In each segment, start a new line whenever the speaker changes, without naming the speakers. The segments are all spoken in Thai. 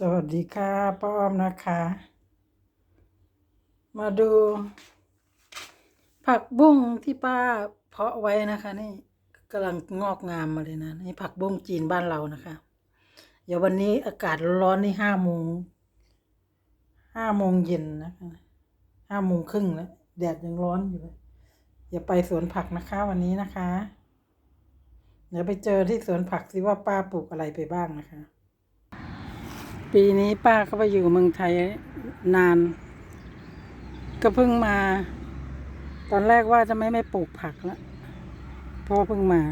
สวัสดีค่ะป้าอ้อมนะคะ มาดู ผักบุ้งที่ป้าเพาะไว้นะคะ นี่กำลังงอกงามมาเลยนะนี่ผักบุ้งจีนบ้านเรานะคะ เดี๋ยววันนี้อากาศร้อนนี่ห้าโมงห้าโมงเย็นนะคะห้าโมงครึ่งแล้วแดดยังร้อนอยู่เลยอย่าไปสวนผักนะคะ วันนี้นะคะ เดี๋ยวไปเจอที่สวนผักสิว่าป้าปลูกอะไรไปบ้างนะคะ ปีนี้ป้าเขาไปอยู่เมืองไทยนาน ก็เพิ่งมา ตอนแรกว่าจะไม่ไม่ปลูกผักแล้วเพราะเพิ่งมา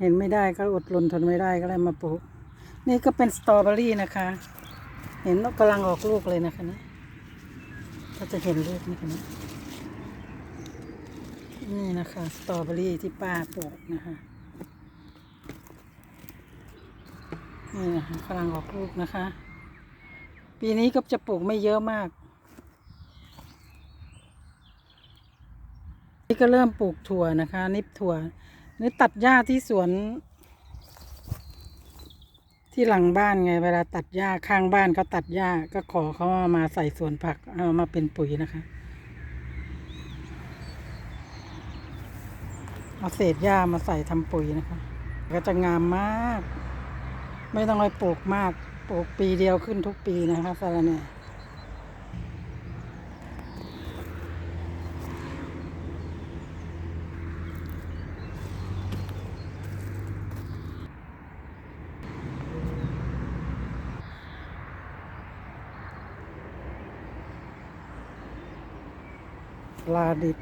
เห็นไม่ได้ก็อดรนทนไม่ได้ก็เลยมาปลูก นี่ก็เป็นสตรอเบอรี่นะคะ เห็นกำลังออกลูกเลยนะคะนี่ก็จะเห็นลูกนี่คะนี่นี่นะคะ สตรอเบอรี่ที่ป้าปลูกนะคะ นี่นะคะกำลังออกลูกนะคะ ปีนี้ก็จะปลูกไม่เยอะมาก นี่ก็เริ่มปลูกถั่วนะคะ นิบถั่วนี่ตัดหญ้าที่สวน ที่หลังบ้านไง เวลาตัดหญ้าข้างบ้านเขาตัดหญ้าก็ขอเขาเอามาใส่สวนผักเอามาเป็นปุ๋ยนะคะ เอาเศษหญ้ามาใส่ทำปุ๋ยนะคะ ก็จะงามมาก ไม่ต้องไปปลูกมาก ปลูกปีเดียวขึ้นทุกปีนะคะสาระแหน่ลาดิบ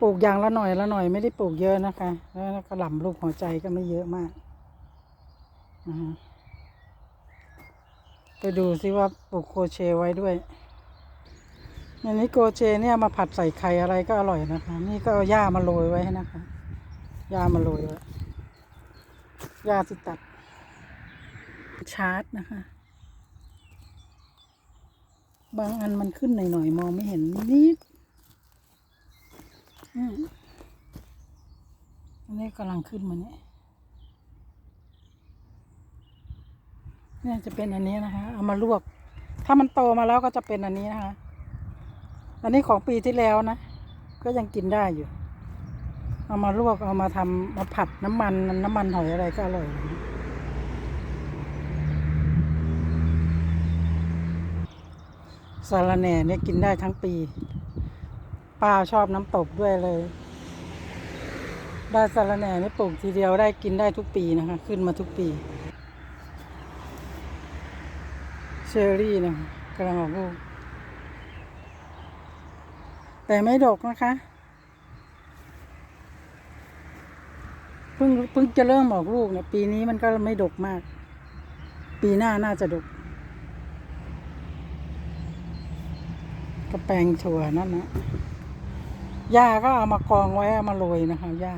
ปลูกอย่างละหน่อยละหน่อยไม่ได้ปลูกเยอะนะคะ แล้วก็หล่ำลูกหัวใจก็ไม่เยอะมาก ไปดูซิว่าปลูกโคเชไว้ด้วยอันนี้โกเชเนี่ยมาผัดใส่ไข่อะไรก็อร่อยนะคะ นี่ก็เอาหญ้ามาโรยไว้ให้นะคะหญ้ามาโรยไว้หญ้าที่ตัด ชาร์จนะคะ บางอันมันขึ้นหน่อยๆมองไม่เห็นนิดอืมอันนี้กำลังขึ้นมาเนี่ย เนี่ยจะเป็นอันนี้นะคะ เอามาลวก ถ้ามันโตมาแล้วก็จะเป็นอันนี้นะคะ อันนี้ของปีที่แล้วนะ ก็ยังกินได้อยู่ เอามาลวก เอามาทำมาผัดน้ำมัน น้ำมันหอยอะไรก็อร่อยสาระแหน่เนี่ยกินได้ทั้งปี ป้าชอบน้ำตกด้วยเลย ได้สาระแหน่นี่ปลูกทีเดียวได้กินได้ทุกปีนะคะ ขึ้นมาทุกปี เชอรี่นะกำลังออกลูก แต่ไม่ดกนะคะ เพิ่งเพิ่งจะเริ่มออกลูกเนี่ยปีนี้มันก็ไม่ดกมาก ปีหน้าน่าจะดกกระแปงถั่วนั่นนะหญ้าก็เอามากองไว้เอามาโรยนะคะหญ้า